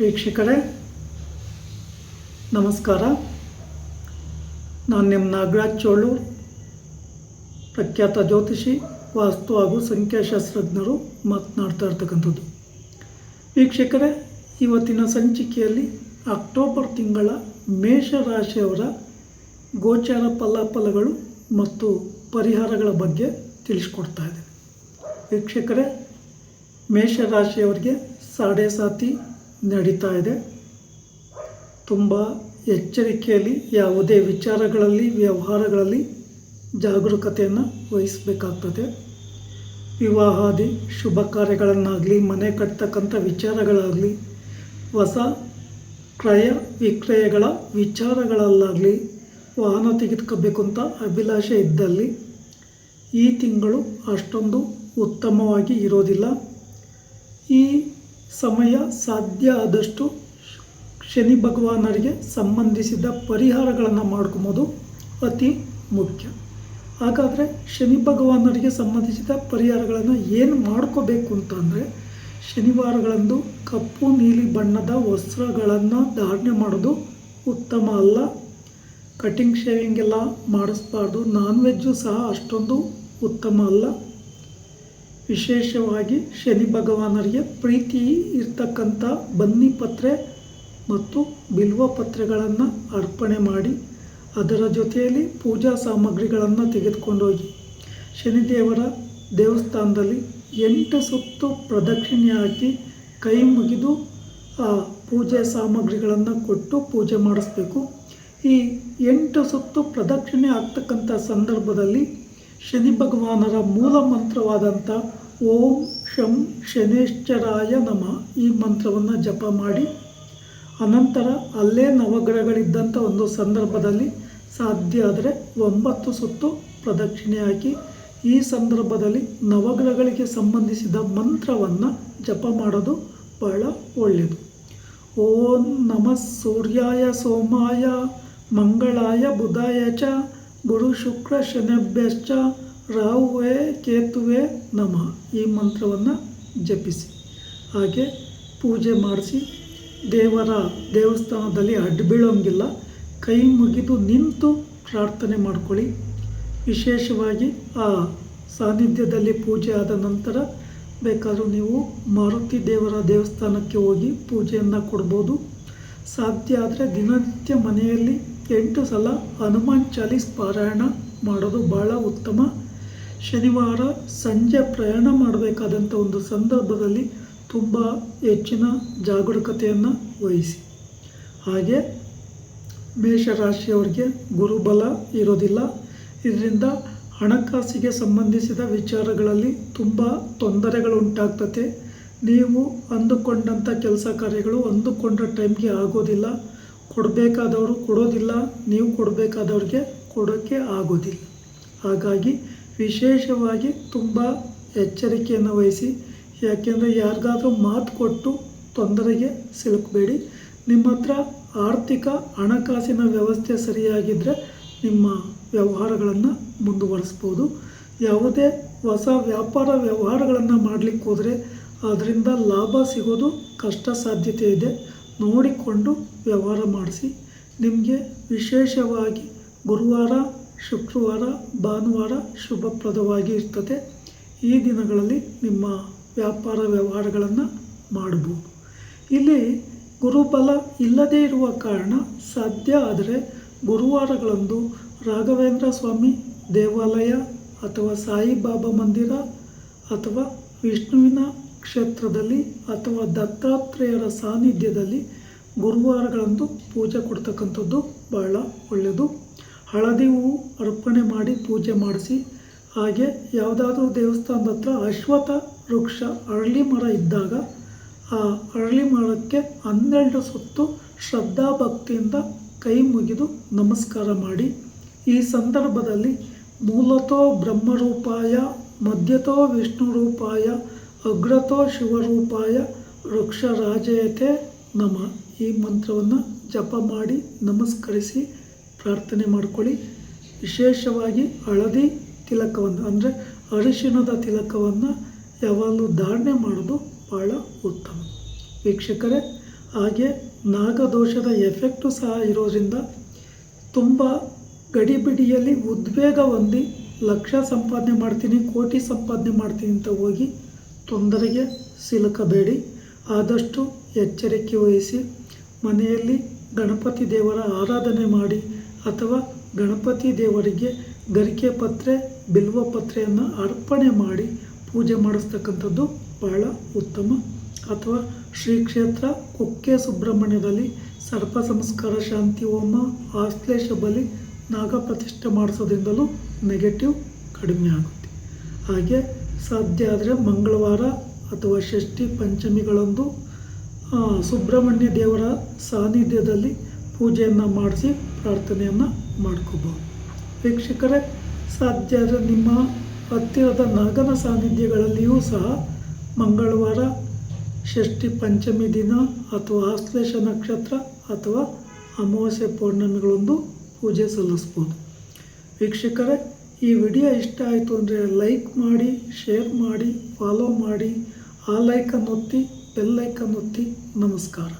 ವೀಕ್ಷಕರೇ, ನಮಸ್ಕಾರ. ನಾನು ನಿಮ್ಮ ನಾಗರಾಜ್ ಚೋಳು, ಪ್ರಖ್ಯಾತ ಜ್ಯೋತಿಷಿ, ವಾಸ್ತು ಹಾಗೂ ಸಂಖ್ಯಾಶಾಸ್ತ್ರಜ್ಞರು ಮಾತನಾಡ್ತಾ ಇರ್ತಕ್ಕಂಥದ್ದು. ವೀಕ್ಷಕರೇ, ಇವತ್ತಿನ ಸಂಚಿಕೆಯಲ್ಲಿ ಅಕ್ಟೋಬರ್ ತಿಂಗಳ ಮೇಷರಾಶಿಯವರ ಗೋಚಾರ ಫಲಾಫಲಗಳು ಮತ್ತು ಪರಿಹಾರಗಳ ಬಗ್ಗೆ ತಿಳಿಸ್ಕೊಡ್ತಾ ಇದೆ ವೀಕ್ಷಕರೇ, ಮೇಷರಾಶಿಯವರಿಗೆ ಸಾಡೆ ಸಾತಿ ನಡೀತಾ ಇದೆ. ತುಂಬ ಎಚ್ಚರಿಕೆಯಲ್ಲಿ ಯಾವುದೇ ವಿಚಾರಗಳಲ್ಲಿ, ವ್ಯವಹಾರಗಳಲ್ಲಿ ಜಾಗರೂಕತೆಯನ್ನು ವಹಿಸಬೇಕಾಗ್ತದೆ. ವಿವಾಹಾದಿ ಶುಭ ಕಾರ್ಯಗಳನ್ನಾಗಲಿ, ಮನೆ ಕಟ್ತಕ್ಕಂಥ ವಿಚಾರಗಳಾಗಲಿ, ಹೊಸ ಕ್ರಯ ವಿಕ್ರಯಗಳ ವಿಚಾರಗಳಲ್ಲಾಗಲಿ ವಾಹನ ತೆಗೆದುಕೋಬೇಕು ಅಂತ ಅಭಿಲಾಷೆ ಇದ್ದಲ್ಲಿ ಈ ತಿಂಗಳು ಅಷ್ಟೊಂದು ಉತ್ತಮವಾಗಿ ಇರೋದಿಲ್ಲ. ಸಮಯ ಸಾಧ್ಯ ಆದಷ್ಟು ಶನಿ ಭಗವಾನರಿಗೆ ಸಂಬಂಧಿಸಿದ ಪರಿಹಾರಗಳನ್ನು ಮಾಡ್ಕೊಬೋದು. ಅತಿ ಮುಖ್ಯ. ಹಾಗಾದರೆ ಶನಿ ಭಗವಾನರಿಗೆ ಸಂಬಂಧಿಸಿದ ಪರಿಹಾರಗಳನ್ನು ಏನು ಮಾಡ್ಕೋಬೇಕು ಅಂತಂದರೆ ಶನಿವಾರಗಳಂದು ಕಪ್ಪು, ನೀಲಿ ಬಣ್ಣದ ವಸ್ತ್ರಗಳನ್ನು ಧಾರಣೆ ಮಾಡೋದು ಉತ್ತಮ ಅಲ್ಲ. ಕಟಿಂಗ್, ಶೇವಿಂಗ್ ಎಲ್ಲ ಮಾಡಿಸ್ಬಾರ್ದು. ನಾನ್ ವೆಜ್ಜು ಸಹ ಅಷ್ಟೊಂದು ಉತ್ತಮ ಅಲ್ಲ. ವಿಶೇಷವಾಗಿ ಶನಿ ಭಗವಾನರಿಗೆ ಪ್ರೀತಿ ಇರ್ತಕ್ಕಂಥ ಬನ್ನಿ ಪತ್ರೆ ಮತ್ತು ಬಿಲ್ವ ಪತ್ರೆಗಳನ್ನು ಅರ್ಪಣೆ ಮಾಡಿ ಅದರ ಜೊತೆಯಲ್ಲಿ ಪೂಜಾ ಸಾಮಗ್ರಿಗಳನ್ನು ತೆಗೆದುಕೊಂಡೋಗಿ. ಶನಿದೇವರ ದೇವಸ್ಥಾನದಲ್ಲಿ ಎಂಟು ಸುತ್ತು ಪ್ರದಕ್ಷಿಣೆ ಹಾಕಿ ಕೈ ಮುಗಿದು ಆ ಪೂಜೆ ಸಾಮಗ್ರಿಗಳನ್ನು ಕೊಟ್ಟು ಪೂಜೆ ಮಾಡಿಸ್ಬೇಕು. ಈ ಎಂಟು ಸುತ್ತು ಪ್ರದಕ್ಷಿಣೆ ಆಗ್ತಕ್ಕಂಥ ಸಂದರ್ಭದಲ್ಲಿ ಶನಿ ಭಗವಾನರ ಮೂಲ ಮಂತ್ರವಾದಂಥ ಓಂ ಶಂ ಶನೇಶ್ವರಾಯ ನಮ ಈ ಮಂತ್ರವನ್ನು ಜಪ ಮಾಡಿ. ಅನಂತರ ಅಲ್ಲೇ ನವಗ್ರಹಗಳಿದ್ದಂಥ ಒಂದು ಸಂದರ್ಭದಲ್ಲಿ ಸಾಧ್ಯ ಆದರೆ ಒಂಬತ್ತು ಸುತ್ತು ಪ್ರದಕ್ಷಿಣೆ ಹಾಕಿ ಈ ಸಂದರ್ಭದಲ್ಲಿ ನವಗ್ರಹಗಳಿಗೆ ಸಂಬಂಧಿಸಿದ ಮಂತ್ರವನ್ನು ಜಪ ಮಾಡೋದು ಬಹಳ ಒಳ್ಳೆಯದು ಓಂ ನಮಃ ಸೂರ್ಯಾಯ ಸೋಮಾಯ, ಮಂಗಳಾಯ ಬುಧಾಯ ಚ, ಗುರು ಶುಕ್ರ ಶನಭ್ಯಶ್ಚ ರಾಹುವೇ, ಕೇತುವೆ ನಮಃ. ಈ ಮಂತ್ರವನ್ನು ಜಪಿಸಿ. ಹಾಗೆ ಪೂಜೆ ಮಾಡಿಸಿ. ದೇವರ ದೇವಸ್ಥಾನದಲ್ಲಿ ಅಡ್ಡು ಬೀಳೋಂಗಿಲ್ಲ. ಕೈ ಮುಗಿದು ನಿಂತು ಪ್ರಾರ್ಥನೆ ಮಾಡ್ಕೊಳ್ಳಿ. ವಿಶೇಷವಾಗಿ ಆ ಸಾನ್ನಿಧ್ಯದಲ್ಲಿ ಪೂಜೆ ಆದ ನಂತರ ಬೇಕಾದರೂ ನೀವು ಮಾರುತಿ ದೇವರ ದೇವಸ್ಥಾನಕ್ಕೆ ಹೋಗಿ ಪೂಜೆಯನ್ನು ಕೊಡ್ಬೋದು. ಸಾಧ್ಯ ಆದರೆ ದಿನನಿತ್ಯ ಮನೆಯಲ್ಲಿ ಎಂಟು ಸಲ ಹನುಮಾನ್ ಚಾಲೀಸ್ ಪಾರಾಯಣ ಮಾಡೋದು ಭಾಳ ಉತ್ತಮ ಶನಿವಾರ ಸಂಜೆ ಪ್ರಯಾಣ ಮಾಡಬೇಕಾದಂಥ ಒಂದು ಸಂದರ್ಭದಲ್ಲಿ ತುಂಬ ಹೆಚ್ಚಿನ ಜಾಗರೂಕತೆಯನ್ನು ವಹಿಸಿ. ಹಾಗೆ ಮೇಷರಾಶಿಯವರಿಗೆ ಗುರುಬಲ ಇರೋದಿಲ್ಲ. ಇದರಿಂದ ಹಣಕಾಸಿಗೆ ಸಂಬಂಧಿಸಿದ ವಿಚಾರಗಳಲ್ಲಿ ತುಂಬ ತೊಂದರೆಗಳು ಉಂಟಾಗ್ತದೆ ನೀವು ಅಂದುಕೊಂಡಂಥ ಕೆಲಸ ಕಾರ್ಯಗಳು ಅಂದುಕೊಂಡ ಟೈಮ್ಗೆ ಆಗೋದಿಲ್ಲ. ಕೊಡಬೇಕಾದವರು ಕೊಡೋದಿಲ್ಲ. ನೀವು ಕೊಡಬೇಕಾದವ್ರಿಗೆ ಕೊಡೋಕ್ಕೆ ಆಗೋದಿಲ್ಲ. ಹಾಗಾಗಿ ವಿಶೇಷವಾಗಿ ತುಂಬ ಎಚ್ಚರಿಕೆಯನ್ನು ವಹಿಸಿ, ಯಾಕೆಂದರೆ ಯಾರಿಗಾದರೂ ಮಾತು ಕೊಟ್ಟು ತೊಂದರೆಗೆ ಸಿಲುಕಬೇಡಿ. ನಿಮ್ಮ ಹತ್ರ ಆರ್ಥಿಕ ಹಣಕಾಸಿನ ವ್ಯವಸ್ಥೆ ಸರಿಯಾಗಿದ್ದರೆ ನಿಮ್ಮ ವ್ಯವಹಾರಗಳನ್ನು ಮುಂದುವರಿಸ್ಬೋದು. ಯಾವುದೇ ಹೊಸ ವ್ಯಾಪಾರ ವ್ಯವಹಾರಗಳನ್ನು ಮಾಡಲಿಕ್ಕೆ ಹೋದರೆ ಅದರಿಂದ ಲಾಭ ಸಿಗೋದು ಕಷ್ಟ ಸಾಧ್ಯತೆ ಇದೆ. ನೋಡಿಕೊಂಡು ವ್ಯವಹಾರ ಮಾಡಿಸಿ. ನಿಮಗೆ ವಿಶೇಷವಾಗಿ ಗುರುವಾರ ಶುಕ್ರವಾರ, ಭಾನುವಾರ ಶುಭಪ್ರದವಾಗಿ ಇರ್ತದೆ. ಈ ದಿನಗಳಲ್ಲಿ ನಿಮ್ಮ ವ್ಯಾಪಾರ ವ್ಯವಹಾರಗಳನ್ನು ಮಾಡಬಹುದು ಇಲ್ಲಿ ಗುರುಬಲ ಇಲ್ಲದೇ ಇರುವ ಕಾರಣ ಸಾಧ್ಯ ಆದರೆ ಗುರುವಾರಗಳಂದು ರಾಘವೇಂದ್ರ ಸ್ವಾಮಿ ದೇವಾಲಯ ಅಥವಾ ಸಾಯಿಬಾಬಾ ಮಂದಿರ ಅಥವಾ ವಿಷ್ಣುವಿನ ಕ್ಷೇತ್ರದಲ್ಲಿ ಅಥವಾ ದತ್ತಾತ್ರೇಯರ ಸಾನ್ನಿಧ್ಯದಲ್ಲಿ ಗುರುವಾರಗಳಂದು ಪೂಜೆ ಕೊಡ್ತಕ್ಕಂಥದ್ದು ಬಹಳ ಒಳ್ಳೆಯದು. ಹಳದಿ ಹೂವು ಅರ್ಪಣೆ ಮಾಡಿ ಪೂಜೆ ಮಾಡಿಸಿ, ಹಾಗೆ ಯಾವುದಾದ್ರೂ ದೇವಸ್ಥಾನದ ಹತ್ರ ಅಶ್ವಥ ವೃಕ್ಷ ಅರಳಿ ಮರ ಇದ್ದಾಗ ಆ ಅರಳಿ ಮರಕ್ಕೆ ಹನ್ನೆರಡು ಸುತ್ತು ಶ್ರದ್ಧಾಭಕ್ತಿಯಿಂದ ಕೈ ಮುಗಿದು ನಮಸ್ಕಾರ ಮಾಡಿ. ಈ ಸಂದರ್ಭದಲ್ಲಿ ಮೂಲತೋ ಬ್ರಹ್ಮರೂಪಾಯ, ಮಧ್ಯತೋ ವಿಷ್ಣು ರೂಪಾಯ ಅಗ್ರತೋ ಶಿವರೂಪಾಯ ವೃಕ್ಷ ವೃಕ್ಷರಾಜಯತೆ ನಮ. ಈ ಮಂತ್ರವನ್ನು ಜಪ ಮಾಡಿ ನಮಸ್ಕರಿಸಿ ಪ್ರಾರ್ಥನೆ ಮಾಡ್ಕೊಳ್ಳಿ. ವಿಶೇಷವಾಗಿ ಹಳದಿ ತಿಲಕವನ್ನು, ಅಂದರೆ ಅರಿಶಿಣದ ತಿಲಕವನ್ನು ಯಾವಾಗಲೂ ಧಾರಣೆ ಮಾಡೋದು ಭಾಳ ಉತ್ತಮ. ವೀಕ್ಷಕರೇ, ಹಾಗೆ ನಾಗದೋಷದ ಎಫೆಕ್ಟು ಸಹ ಇರೋದ್ರಿಂದ ತುಂಬ ಗಡಿಬಿಡಿಯಲ್ಲಿ ಉದ್ವೇಗ ಹೊಂದಿ ಲಕ್ಷ ಸಂಪಾದನೆ ಮಾಡ್ತೀನಿ, ಕೋಟಿ ಸಂಪಾದನೆ ಮಾಡ್ತೀನಿ ಅಂತ ಹೋಗಿ ತೊಂದರೆಗೆ ಸಿಲುಕಬೇಡಿ. ಆದಷ್ಟು ಎಚ್ಚರಿಕೆ ವಹಿಸಿ ಮನೆಯಲ್ಲಿ ಗಣಪತಿ ದೇವರ ಆರಾಧನೆ ಮಾಡಿ ಅಥವಾ ಗಣಪತಿ ದೇವರಿಗೆ ಗರಿಕೆ ಪತ್ರೆ, ಬಿಲ್ವ ಪತ್ರೆಯನ್ನು ಅರ್ಪಣೆ ಮಾಡಿ ಪೂಜೆ ಮಾಡಿಸ್ತಕ್ಕಂಥದ್ದು ಬಹಳ ಉತ್ತಮ. ಅಥವಾ ಶ್ರೀ ಕ್ಷೇತ್ರ ಕುಕ್ಕೆ ಸುಬ್ರಹ್ಮಣ್ಯದಲ್ಲಿ ಸರ್ಪ ಸಂಸ್ಕಾರ ಶಾಂತಿ ಹೋಮ ಆಶ್ಲೇಷ ಬಲಿ ನಾಗ ಪ್ರತಿಷ್ಠೆ ಮಾಡಿಸೋದ್ರಿಂದಲೂ ನೆಗೆಟಿವ್ ಕಡಿಮೆ ಆಗುತ್ತೆ. ಹಾಗೆ ಸಾಧ್ಯ ಆದರೆ ಮಂಗಳವಾರ ಅಥವಾ ಷಷ್ಠಿ ಪಂಚಮಿಗಳಂದು ಸುಬ್ರಹ್ಮಣ್ಯ ದೇವರ ಸಾನ್ನಿಧ್ಯದಲ್ಲಿ ಪೂಜೆಯನ್ನು ಮಾಡಿಸಿ ಪ್ರಾರ್ಥನೆಯನ್ನು ಮಾಡ್ಕೋಬೋದು. ವೀಕ್ಷಕರೇ, ಸಾಧ್ಯ ನಿಮ್ಮ ಹತ್ತಿರದ ನಾಗನ ಸಾನ್ನಿಧ್ಯಗಳಲ್ಲಿಯೂ ಸಹ ಮಂಗಳವಾರ ಷಷ್ಠಿ ಪಂಚಮಿ ದಿನ ಅಥವಾ ಆಶ್ಲೇಷ ನಕ್ಷತ್ರ ಅಥವಾ ಅಮಾವಾಸ್ಯ ಪೌರ್ಣಮಿಗಳೊಂದು ಪೂಜೆ ಸಲ್ಲಿಸ್ಬೋದು. ವೀಕ್ಷಕರೇ, ಈ ವಿಡಿಯೋ ಇಷ್ಟ ಆಯಿತು ಅಂದರೆ ಲೈಕ್ ಮಾಡಿ, ಶೇರ್ ಮಾಡಿ, ಫಾಲೋ ಮಾಡಿ, ಆ ಲೈಕನ್ನು ಒತ್ತಿ ಬೆಲ್ಲೈಕನ್ನು ಒತ್ತಿ, ನಮಸ್ಕಾರ.